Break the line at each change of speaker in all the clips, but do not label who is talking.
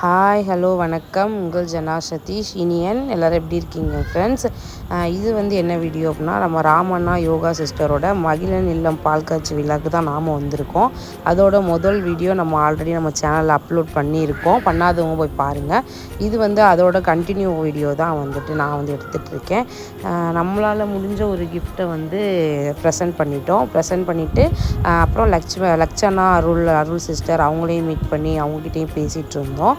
Hi hello வணக்கம். உங்கள் ஜனா சதீஷ் இனியன். எல்லோரும் எப்படி இருக்கீங்க ஃப்ரெண்ட்ஸ் இது வந்து என்ன வீடியோ அப்படின்னா நம்ம ராமண்ணா யோகா சிஸ்டரோட மகிழன் இல்லம் பால் காய்ச்சி விழாக்கு தான் நாம் வந்திருக்கோம். அதோட முதல் வீடியோ நம்ம ஆல்ரெடி நம்ம சேனலில் அப்லோட் பண்ணியிருக்கோம். பண்ணாதவங்க போய் பாருங்கள் இது வந்து அதோட கண்டினியூ வீடியோ தான் வந்துட்டு நான் வந்து எடுத்துகிட்டு இருக்கேன். நம்மளால் முடிஞ்ச ஒரு கிஃப்ட்டை வந்து ப்ரெசென்ட் பண்ணிட்டோம். ப்ரெசென்ட் பண்ணிவிட்டு அப்புறம் லக்ஷ்ம லக்ஷனா அருள் அருள் சிஸ்டர் அவங்களையும் மீட் பண்ணி அவங்ககிட்டையும் பேசிகிட்டு இருந்தோம்.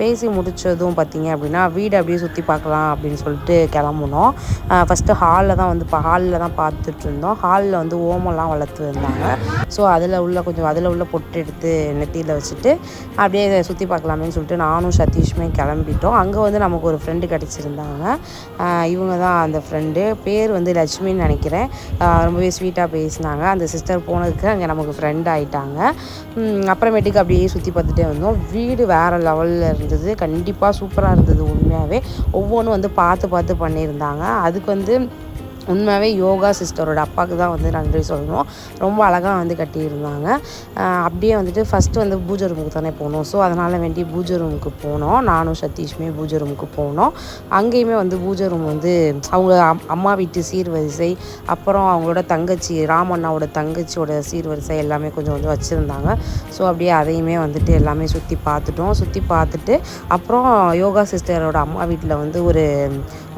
பேசி முடித்ததும் பார்த்திங்க அப்படின்னா வீடு அப்படியே சுற்றி பார்க்கலாம் அப்படின்னு சொல்லிட்டு கிளம்புனோம். ஃபஸ்ட்டு ஹாலில் தான் வந்து இப்போ ஹாலில் தான் பார்த்துட்டு இருந்தோம். ஹாலில் வந்து ஓமெல்லாம் வளர்த்து இருந்தாங்க. ஸோ அதில் உள்ள கொஞ்சம் அதில் உள்ள பொட்டு எடுத்து நெத்தியில் வச்சுட்டு அப்படியே சுற்றி பார்க்கலாமேன்னு சொல்லிட்டு நானும் சதீஷுமே கிளம்பிட்டோம். அங்கே வந்து நமக்கு ஒரு ஃப்ரெண்டு கிடச்சிருந்தாங்க. இவங்க தான் அந்த ஃப்ரெண்டு பேர் வந்து லட்சுமின்னு நினைக்கிறேன். ரொம்பவே ஸ்வீட்டாக பேசினாங்க. அந்த சிஸ்டர் போனதுக்கு அங்கே நமக்கு ஃப்ரெண்ட் ஆகிட்டாங்க அப்புறமேட்டுக்கு அப்படியே சுற்றி பார்த்துட்டே வந்தோம். வீடு வேறு லெவலில் இருந்தது. கண்டிப்பாக சூப்பராக இருந்தது உண்மையாகவே ஒவ்வொன்றும் வந்து பார்த்து பார்த்து பண்ணியிருந்தாங்க. அதுக்கு வந்து உண்மையாகவே யோகா சிஸ்டரோட அப்பாவுக்கு தான் வந்து நன்றி சொல்லணும். ரொம்ப அழகாக வந்து கட்டியிருந்தாங்க. அப்படியே வந்துட்டு ஃபஸ்ட்டு வந்து பூஜை ரூமுக்கு தானே போனோம். ஸோ அதனால் வேண்டி பூஜை ரூமுக்கு போனோம். நானும் சதீஷுமே பூஜை ரூமுக்கு போனோம். அங்கேயுமே வந்து பூஜை ரூம் வந்து அவங்க அம்மா வீட்டு சீர்வரிசை அப்புறம் அவங்களோட தங்கச்சி ராமண்ணாவோட தங்கச்சியோட சீர்வரிசை எல்லாமே கொஞ்சம் கொஞ்சம் வச்சுருந்தாங்க. ஸோ அப்படியே அதையுமே வந்துட்டு எல்லாமே சுற்றி பார்த்துட்டோம். சுற்றி பார்த்துட்டு அப்புறம் யோகா சிஸ்டரோட அம்மா வீட்டில் வந்து ஒரு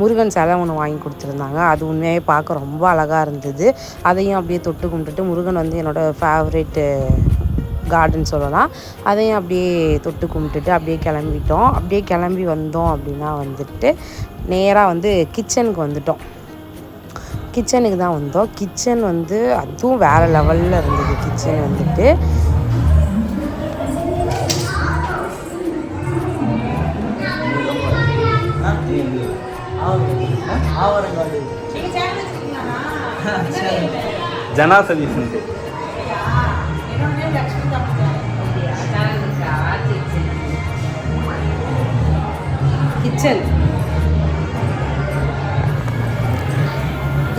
முருகன் சிலை ஒன்று வாங்கி கொடுத்துருந்தாங்க. அது உண்மையாக பார்க்க ரொம்ப அழகாக இருந்தது அதையும் அப்படியே தொட்டு கும்பிட்டுட்டு முருகன் வந்து என்னோடய ஃபேவரெட்டு கார்டன் சொல்லலாம் அதையும் அப்படியே தொட்டு கும்பிட்டுட்டு அப்படியே கிளம்பிட்டோம் அப்படியே கிளம்பி வந்தோம் அப்படின்னா வந்துட்டு நேராக வந்து கிச்சனுக்கு வந்துட்டோம் கிச்சனுக்கு தான் வந்தோம் கிச்சன் வந்து அதுவும் வேறு லெவலில் இருந்தது கிச்சன் வந்துட்டு
ஆவரங்காடு
ஜனா சர்வீஸ்
கிச்சன்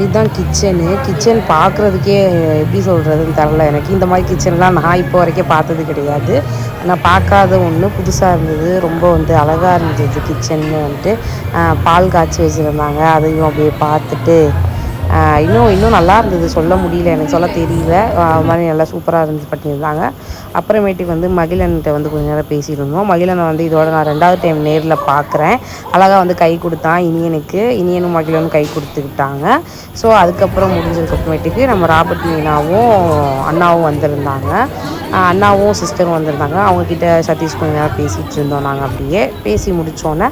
இதுதான் கிச்சனு கிச்சன் பார்க்குறதுக்கே எப்படி சொல்கிறதுன்னு தெரில எனக்கு இந்த மாதிரி கிச்சன்லாம் நான் இப்போ வரைக்கும் பார்த்தது கிடையாது. நான் பார்க்காத ஒன்று புதுசாக இருந்தது. ரொம்ப வந்து அழகாக இருந்தது கிச்சன்னு வந்துட்டு. பால் காய்ச்சி வச்சுருந்தாங்க. அதையும் அப்படியே பார்த்துட்டு இன்னும் இன்னும் நல்லா இருந்தது சொல்ல முடியல எனக்கு சொல்ல தெரியல. அது மாதிரி நல்லா சூப்பராக இருந்து பண்ணியிருந்தாங்க. அப்புறமேட்டுக்கு வந்து மகிழன்கிட்ட வந்து கொஞ்சம் நேரம் பேசியிருந்தோம். மகிழனை வந்து இதோட நான் ரெண்டாவது டைம் நேரில் பார்க்குறேன் அழகாக வந்து கை கொடுத்தான் இனியனுக்கு. இனியனும் மகிழனும் கை கொடுத்துக்கிட்டாங்க. ஸோ அதுக்கப்புறம் முடிஞ்சதுக்கப்புறமேட்டுக்கு நம்ம ராபர்ட் மீனாவும் அண்ணாவும் வந்திருந்தாங்க. அண்ணாவும் சிஸ்டரும் வந்திருந்தாங்க. அவங்கக்கிட்ட சதீஷ் கொஞ்சம் நேரம் பேசிகிட்டு இருந்தோம் நாங்கள் அப்படியே. பேசி முடித்தோன்னே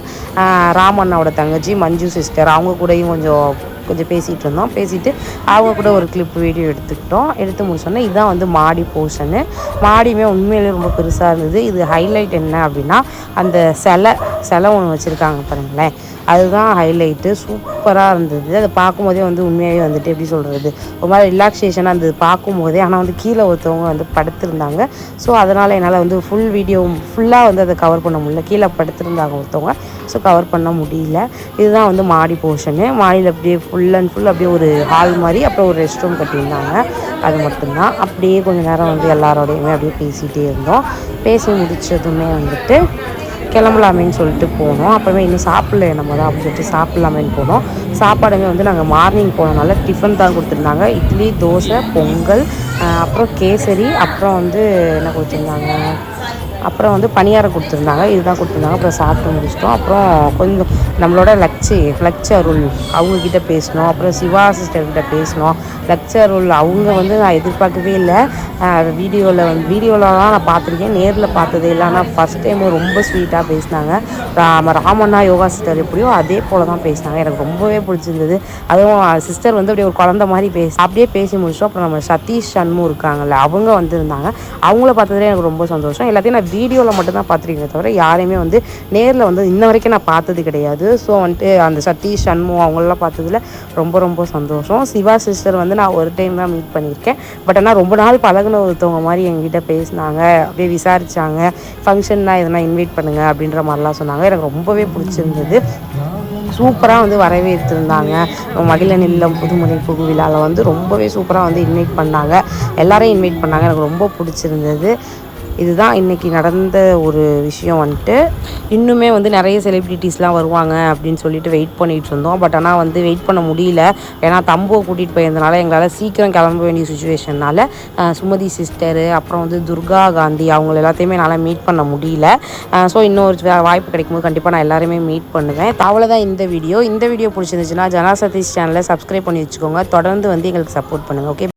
ராமண்ணாவோட தங்கச்சி மஞ்சு சிஸ்டர் அவங்க கூடயும் கொஞ்சம் கொஞ்சம் பேசிகிட்டு இருந்தோம். பேசிவிட்டு அவங்க கூட ஒரு கிளிப் வீடியோ எடுத்துக்கிட்டோம். எடுத்து முடிச்சோன்னே இதுதான் வந்து மாடி போர்ஷனு மாடியுமே உண்மையிலேயே ரொம்ப பெருசாக இருந்தது. இது ஹைலைட் என்ன அப்படின்னா அந்த சிலை சிலை ஒன்று வச்சுருக்காங்க பாருங்களேன். அதுதான் ஹைலைட்டு சூப்பராக இருந்தது. அதை பார்க்கும்போதே வந்து உண்மையாகவே வந்துட்டு எப்படி சொல்கிறது ஒரு மாதிரி ரிலாக்ஸேஷனாக இருந்தது பார்க்கும்போதே. ஆனால் வந்து கீழே ஒருத்தவங்க வந்து படுத்திருந்தாங்க. ஸோ அதனால் என்னால் வந்து ஃபுல் வீடியோ ஃபுல்லாக வந்து அதை கவர் பண்ண முடியல. கீழே படுத்திருந்தாங்க ஒருத்தவங்க. ஸோ கவர் பண்ண முடியல. இதுதான் வந்து மாடி போர்ஷனு மாடியில் அப்படியே ஃபுல் அண்ட் ஃபுல் அப்படியே ஒரு ஹால் மாதிரி அப்புறம் ஒரு ரெஸ்ட் ரூம் கட்டியிருந்தாங்க. அது மட்டும்தான். அப்படியே கொஞ்சம் நேரம் வந்து எல்லாரோடையுமே அப்படியே பேசிகிட்டே இருந்தோம். பேசி முடித்ததுமே வந்துட்டு கிளம்பலாமேன்னு சொல்லிட்டு போனோம். அப்புறமே இன்னும் சாப்பிடல நம்ம தான் அப்படின்னு சொல்லிட்டு சாப்பிட்லாமேன்னு போனோம். சாப்பாடுமே வந்து நாங்கள் மார்னிங் போனனால டிஃபன் தான் கொடுத்துருந்தாங்க. இட்லி தோசை பொங்கல் அப்புறம் கேசரி அப்புறம் வந்து என்ன கொடுத்துருந்தாங்க? அப்புறம் வந்து பணியாரம் கொடுத்துருந்தாங்க. இதுதான் கொடுத்துருந்தாங்க. அப்புறம் சாப்பிட்டு முடிச்சிட்டோம். அப்புறம் கொஞ்சம் நம்மளோட லக்ஸி லக்ஷ அருள் அவங்கக்கிட்ட பேசினோம். அப்புறம் சிவா சிஸ்டர்கிட்ட பேசினோம். லக்ஷ அருள் அவங்க வந்து நான் எதிர்பார்க்கவே இல்லை. வீடியோவில் வந்து வீடியோவில் தான் நான் பார்த்துருக்கேன். நேரில் பார்த்ததே இல்லை. ஆனால் ஃபஸ்ட் டைம் ரொம்ப ஸ்வீட்டாக பேசினாங்க. ராம ராமண்ணா யோகா சிஸ்டர் எப்படியோ அதே போல் தான் பேசினாங்க. எனக்கு ரொம்பவே பிடிச்சிருந்தது. அதுவும் சிஸ்டர் வந்து அப்படியே ஒரு குழந்த மாதிரி பேசி அப்படியே பேசி முடிச்சோம் அப்புறம் நம்ம சதீஷ் சண்மும் இருக்காங்கல்ல அவங்க வந்திருந்தாங்க. அவங்கள பார்த்ததுலேயே எனக்கு ரொம்ப சந்தோஷம். எல்லாத்தையும் நான் வீடியோவில் மட்டும்தான் பார்த்துருக்கேன் தவிர யாரையுமே வந்து நேரில் வந்து இன்ன வரைக்கும் நான் பார்த்தது கிடையாது. ஸோ வந்துட்டு அந்த சதீஷ் சண்முகம் அவங்களெலாம் பார்த்ததுல ரொம்ப ரொம்ப சந்தோஷம். சிவா சிஸ்டர் வந்து நான் ஒரு டைம் தான் மீட் பண்ணியிருக்கேன். பட் ஆனால் ரொம்ப நாள் பழகின ஒருத்தவங்க மாதிரி எங்கிட்ட பேசினாங்க அப்படியே விசாரித்தாங்க ஃபங்க்ஷன்னா எதனா இன்வைட் பண்ணுங்கள் அப்படின்ற மாதிரிலாம் சொன்னாங்க. எனக்கு ரொம்பவே பிடிச்சிருந்தது. சூப்பராக வந்து வரவேற்றிருந்தாங்க. மகிழன் இல்லம் புதுமனை புகு விழாவில் வந்து ரொம்பவே சூப்பராக வந்து இன்வைட் பண்ணாங்க. எல்லாரையும் இன்வைட் பண்ணாங்க. எனக்கு ரொம்ப பிடிச்சிருந்தது. இதுதான் இன்றைக்கி நடந்த ஒரு விஷயம் வந்துட்டு. இன்னுமே வந்து நிறைய செலிப்ரிட்டிஸ்லாம் வருவாங்க அப்படின்னு சொல்லிட்டு வெயிட் பண்ணிகிட்டு இருந்தோம். பட் ஆனால் வந்து வெயிட் பண்ண முடியல. ஏன்னா தம்புவை கூட்டிகிட்டு போயிருந்தனால எங்களால் சீக்கிரம் கிளம்ப வேண்டிய சுச்சுவேஷனால் சுமதி சிஸ்டரு அப்புறம் வந்து துர்கா காந்தி அவங்கள எல்லாத்தையுமே என்னால் மீட் பண்ண முடியல. ஸோ இன்னொரு வாய்ப்பு கிடைக்கும்போது கண்டிப்பாக நான் எல்லாருமே மீட் பண்ணுவேன். அவ்வளோதான் இந்த வீடியோ இந்த வீடியோ பிடிச்சிருந்துச்சுன்னா ஜனா சதீஷ் சேனலை சப்ஸ்கிரைப் பண்ணி வச்சுக்கோங்க. தொடர்ந்து வந்து எங்களுக்கு சப்போர்ட் பண்ணுங்கள் ஓகே